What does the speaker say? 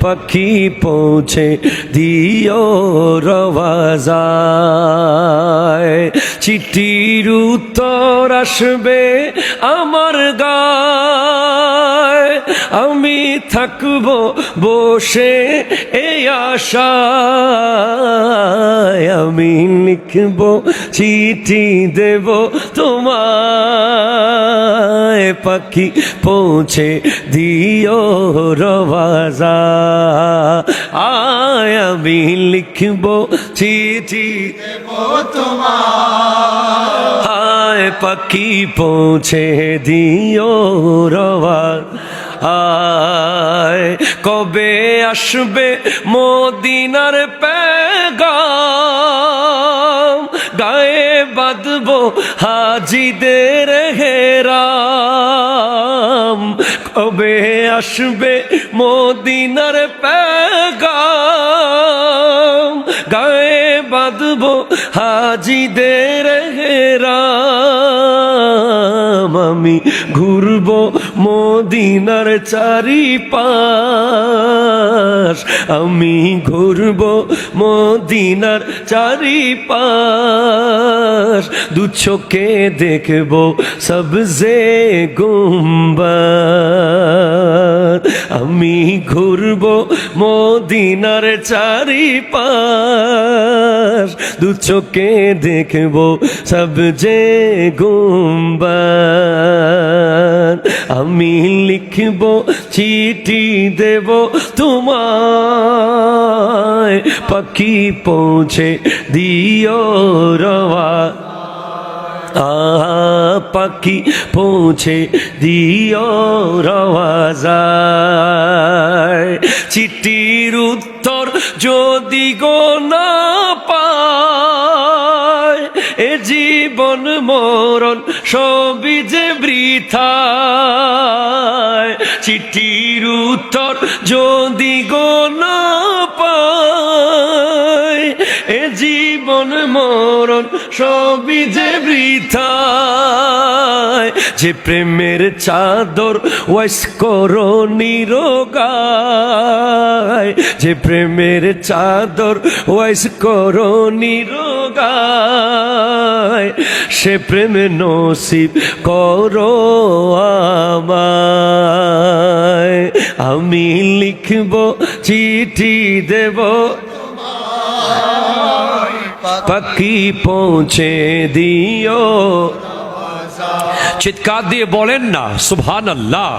পাখি পৌঁছে দিও রওয়াজায় চিঠির উত্তর আসবে আমার গায়। আমি থাকব বসে এই আশায়। আমি লিখব, চিঠি দেব তোমায়। পাখি পৌঁছে দিও রওয়াজা। আয় আমি লিখব চিঠি। আয় পাখি পৌঁছে দিও রওয়া আয় কবে আসবে মদিনার পেগাম? গায়ে বাঁধবো হাজিদের আসবে মদিনার পেগাম। গায়ে বাঁধবো হাজিদের হেরাম। আমি ঘুরবো মদিনার চারি পাশ আমি ঘুরবো মদিনার চারি পাশ দু চোখে দেখব সবজে গুম্বাদ আমি ঘুরবো মদিনার চারি পাশ দু চোখে দেখব যে গুম্বাদ আমি লিখব, চিঠি দেব তোমায়। পাখি পৌঁছে দিও রওয়া। পাখি পৌঁছে দিও রওয়াজায়। চিঠির উত্তর যদি গো না পায়, এ জীবন মরণ সবই যে বৃথায়। চিঠির উত্তর যদি গো না মরণ সবই যে বৃথায়, যে প্রেমের চাদর ওয়াইস করো নিরোগায়, যে প্রেমের চাদর ওয়াইস করো নিরোগায়, সে প্রেমে নসিব করো আমায়। আমি লিখব, চিঠি দেব পাখি পৌঁছে দিও চিৎকার দিয়ে বলেন না সুবহান আল্লাহ